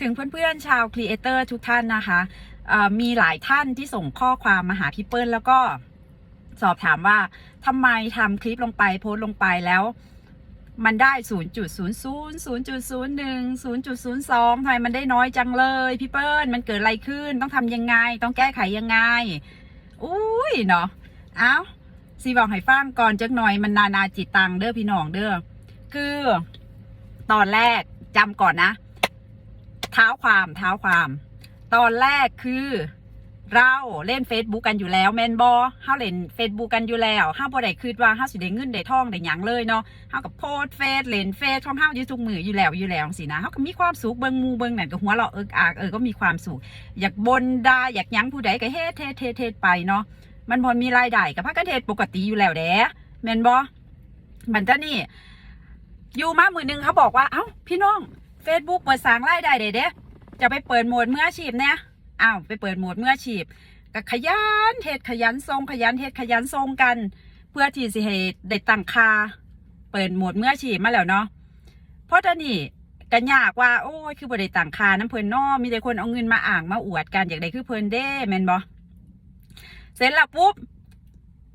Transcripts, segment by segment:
ถึงเพื่อนๆชาวครีเอเตอร์ทุกท่านนะคะมีหลายท่านที่ส่งข้อความมาหาพี่เปิ้ลแล้วก็สอบถามว่าทำไมทำคลิปลงไปโพสต์ลงไปแล้ว มันได้ 0.00 0.01 0.02ทำไมมันได้น้อยจังเลยพี่เปิ้ลมันเกิดอะไรขึ้นต้องทำยังไง ต้องแก้ไขยังไง อุ้ยเนาะเอ้าสีบอกให้ฟังก่อนจักหน่อยมันนานาจิตตังเด้อพี่น้องเด้อคือ ตอนแรกจำก่อนนะ เท้าความเท้าความ ตอนแรกคือเราเล่น Facebook กันอยู่แล้วแมนบอเฮาเล่น Facebook กันอยู่แล้วเฮาบ่ได้คิดว่าเฮาสิได้เงินได้ทองได้หยังเลยเนาะเฮากับโพสเฟซเล่นเฟซของเฮาอยู่ทุกมืออยู่แล้วอยู่แล้วสินะเฮาก็มีความสุขเบิ่งมูเบิ่งนั่นก็หัวเราะเอิกอากเออก็มีความสุขอยากบนดาอยากหยังผู้ใดก็เฮ็ดเฮ็ดเฮ็ดเฮ็ดไปเนาะมันพอมีรายได้กับพากันเฮ็ดปกติอยู่แล้วแหละแมนบ่มันจะนี่อยู่มามือหนึงเขาบอกว่าเอ้าพี่น้อง Facebook เปิดสร้างรายได้เด้เด้จะไปเปิดโหมดเมืออาชีพเนี่ยอ้าวไปเปิดโหมดเมืออาชีพก็ขยันเฮ็ดขยันทรงขยันเฮ็ดขยันทรงกัน เพื่อที่สิให้ได้ตั้งค่าเปิดโหมดเมืออาชีพมาแล้วเนาะเพราะตอนนี้กันยากว่าโอ้ยคือบ่ได้ตั้งคาน้ำเพลินนอมีแต่คนเอาเงินมาอ่างมาอวดกันอยากได้คือเพลินเด้แมนบ่เสร็จแล้วปุ๊บ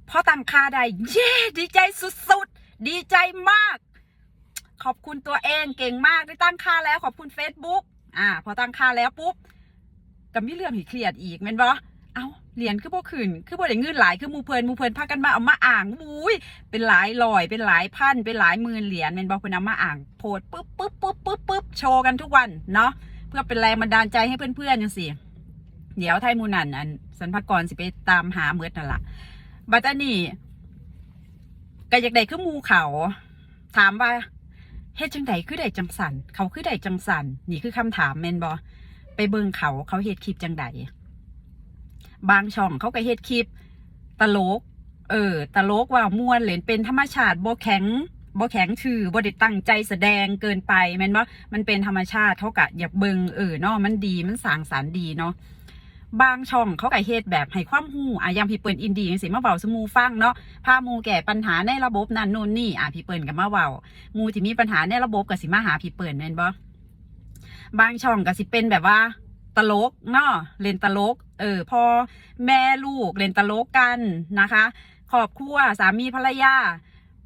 พอตั้งคาได้เย้ดีใจสุดๆ ดีใจมาก ขอบคุณตัวเองเก่งมากได้ตั้งค่าแล้วขอบคุณ Facebook อ่า พอตั้งค่าแล้วปุ๊บก็มีเรื่องห้เครียดอีกแม่นบ่เอ้าเหรียญคือบ่ขึ้นคือบ่ได้เงินหลายคือมูเพลินมูเพลินพากันมาเอามาอ่างอุ้ยเป็นหลายร้อยเป็นหลายพันเป็นหลายหมื่นเหรียญแม่นบ่เพิ่นเอามาอ่างโพดปึ๊บปึ๊บปึ๊บปึ๊บปึ๊บโชว์กันทุกวันเนาะเพื่อเป็นแรงบันดาลใจให้เพื่อนๆจังซี่เดี๋ยวไทยมูนันอันสันพกรสิไปตามหาเมือนั่นล่ะบัดอันนี้ก็อยากได้คือมูเขา ถามว่า เฮ็ดจังใดคือได้จังสันเขาคือได้จังสันนี่คือคำถามแม่นบอไปเบิ่งเขาเขาเฮ็ดคลิปจังใดบางช่องเขาก็เฮ็ดคลิป ตลก เออ ตลกว่าม่วนเล่นเป็นธรรมชาติบ่แข็งบ่แข็งชื่อบ่ได้ตั้งใจแสดงเกินไปแม่นบ่มันเป็นธรรมชาติเขากะอยากเบิ่งเออเนาะมันดีมันสร้างสรรค์ดีเนาะ บางช่องเขาก็เฮ็ดแบบให้ความรู้อะอย่างพี่เปิ้ลอินดีจังซี่มาเว้าสมูฟังเนาะพาหมูแก่ปัญหาในระบบนั่นนู่นนี่อะพี่เปิ้ลก็มาเว้าหมูที่มีปัญหาในระบบก็สิมาหาพี่เปิ่นแม่นบ่บางช่องก็สิเป็นแบบว่าตลกเนาะเล่นตลก เออพอแม่ลูกเล่นตลกกันนะคะครอบครัวสามีภรรยา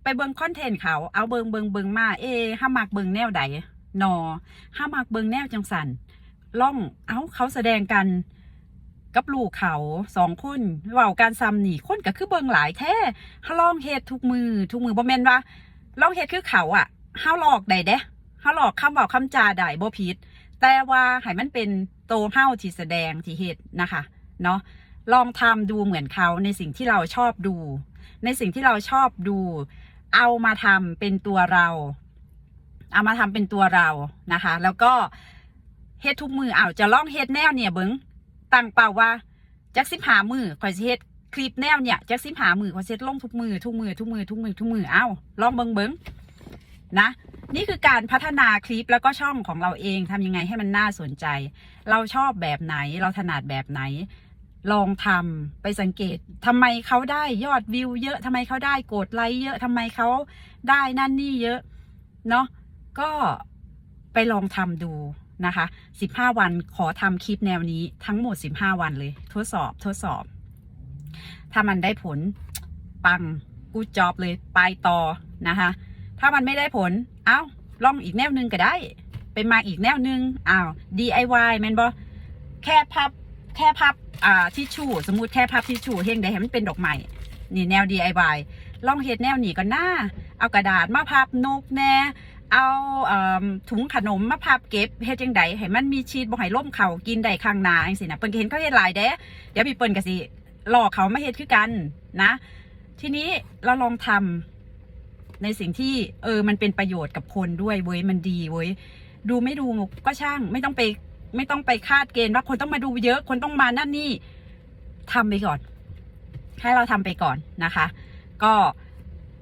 ไปเบิ่งคอนเทนต์เขาเอาเบิงเบิงเบิงมาเอห้ามักเบิงแนวใดนอห้ามักเบิงแนวจังสันล่องเอาเขาแสดงกัน กับลูกเขาสองคนเว้าการซ้ำนี่คนก็คือเบิงหลายแท้ฮาลองเฮ็ดทุกมือทุกมือบ่แม่นว่าลองเฮ็ดคือเขาอะ่ะเฮาหลอกได้เด้เฮาหลอกคำเว้าคำจาได้บ่ผิด แต่ว่าให้มันเป็นโตเฮาที่แสดงที่เฮ็ดนะคะเนาะลองทำดูเหมือนเขาในสิ่งที่เราชอบดู ในสิ่งที่เราชอบดู เอามาทำเป็นตัวเรา เอามาทำเป็นตัวเรานะคะ แล้วก็เฮ็ดทุกมืออ้าวจะลองเฮ็ดแนวเนี่ยเบิง ตั้งเป้าว่าจักสิบหามือข่อยสิเฮ็ดคลิปแนวเนี่ยจักสิบหามือข่อยสิเฮ็ดลงทุกมือทุกมือทุกมือทุกมือทุกมือเอ้าลองเบิ้งเบิ้งนะนี่คือการพัฒนาคลิปแล้วก็ช่องของเราเองทำยังไงให้มันน่าสนใจ เราชอบแบบไหนเราถนัดแบบไหน ลองทำไปสังเกตทำไมเขาได้ยอดวิวเยอะทำไมเขาได้กดไลค์เยอะทำไมเขาได้นั่นนี่เยอะเนาะก็ไปลองทำดู นะคะ 15 วันขอทำคลิปแนวนี้ทั้งหมด 15 วันเลย ทดสอบทดสอบ ถ้ามันได้ผลปังกูจอบเลยไปต่อนะคะ ถ้ามันไม่ได้ผล เอ้าลองอีกแนวนึงก็ได้ไปมาอีกแนวนึงอ้าว DIY แมนบอแค่พับแค่พับอ่าทิชชู่สมมุติแค่พับทิชชู่เฮงได้ให้มันเป็นดอกไม้นี่แนว DIY ลองเฮ็ดแนวนี้ก็น่า เอากระดาษมาพับนกแน่เอาเออถุงขนมมาพับเก็บเฮ็ดจังไดให้มันมีชีสบ่ให้ล่มเขากินได้ข้างหน้าจังซี่นะเปิ้นก็เห็นเขาเฮ็ดหลายเด้เดี๋ยวพี่เปิ้นก็สิหลอกเขามาเฮ็ดคือกันนะ ทีนี้เราลองทำในสิ่งที่เออมันเป็นประโยชน์กับคนด้วยเว้ยมันดีเว้ยดูไม่ดูก็ช่างไม่ต้องไปไม่ต้องไปคาดเกณฑ์ว่าคนต้องมาดูเยอะคนต้องมานั่นนี่ทำไปก่อน ให้เราทำไปก่อนนะคะ ก็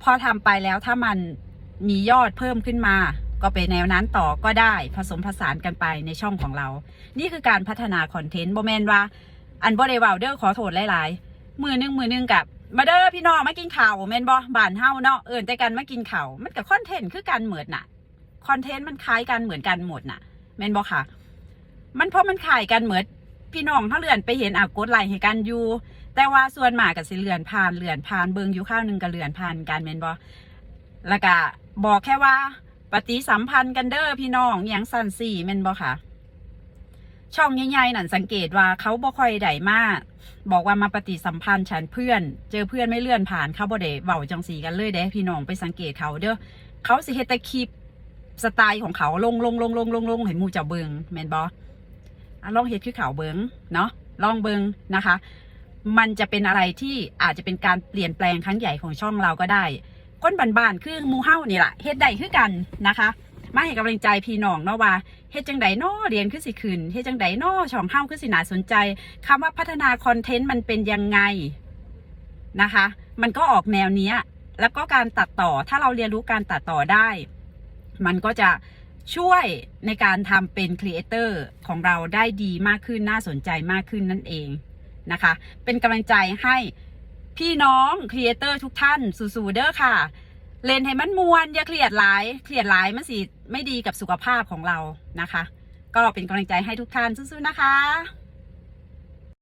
พอทำไปแล้วถ้ามันมียอดเพิ่มขึ้นมา ก็ไปแนวนั้นต่อก็ได้ผสมผสานกันไปในช่องของเรา นี่คือการพัฒนาคอนเทนต์โบแมนว่า อันบริวาวเดอร์ขอโทษหลายๆ มือหนึงมือหนึงกับมาเด้อพี่น้องมากินข่าวแมนบอบานเฮาเนาะเอินแต่กันมากินข่าวมันกับคอนเทนต์คือกันเหมือนน่ะคอนเทนต์มันคล้ายกันเหมือนกันหมดน่ะแมนบอค่ะ มันเพราะมันขายกันเหมือนพี่น้องเขาเลื่อนไปเห็นอะกดไลค์ให้กันอยู่ แต่ว่าส่วนหมากกับสิเลือนผ่านเลือนผ่านเบิงอยู่ข้าวหนึ่งกับเลือนผ่านกันแม่นบ่แล้วก็บอกแค่ว่า ปฏิสัมพันธ์กันเด้อพี่น้องอย่างสันสี่แม่นบ่ค่ะ ช่องใหญ่ๆนั่นสังเกตว่าเขาบ่ค่อยได้มาก บอกว่ามาปฏิสัมพันธ์ฉันเพื่อน เจอเพื่อนไม่เลื่อนผ่านเขาบ่ได้เว้าจังสีกันเลยเด้พี่น้องไปสังเกตเขาเด้อเขาสิเฮตคลิปสไตล์ของเขาลงลงลงลงลงลงให้หมู่เจ้าเบิงแมนบอลองเฮ็ดคือเขาเบิงเนาะลองเบิงนะคะ มันจะเป็นอะไรที่อาจจะเป็นการเปลี่ยนแปลงครั้งใหญ่ของช่องเราก็ได้ก้นบานๆคือมูเฮ้านี่แหละเฮ็ดได้คือกันนะคะมาให้กำลังใจพี่น้องเนาะว่าเฮ็ดจังไดน้อเรียนคือสิขึ้นเฮ็ดจังไดน้อช่องเฮ้าคือสิน่าสนใจคำว่าพัฒนาคอนเทนต์มันเป็นยังไงนะคะ มันก็ออกแนวเนี้ย แล้วก็การตัดต่อถ้าเราเรียนรู้การตัดต่อได้ มันก็จะช่วยในการทำเป็นครีเอเตอร์ของเราได้ดีมากขึ้นน่าสนใจมากขึ้นนั่นเอง นะคะ เป็นกำลังใจให้พี่น้องครีเอเตอร์ทุกท่านสู้ๆเด้อค่ะเล่นให้มันมวนอย่าเครียดหลายเครียดหลายมันสิไม่ดีกับสุขภาพของเรานะคะ ก็เป็นกำลังใจให้ทุกท่านสู้ๆนะคะ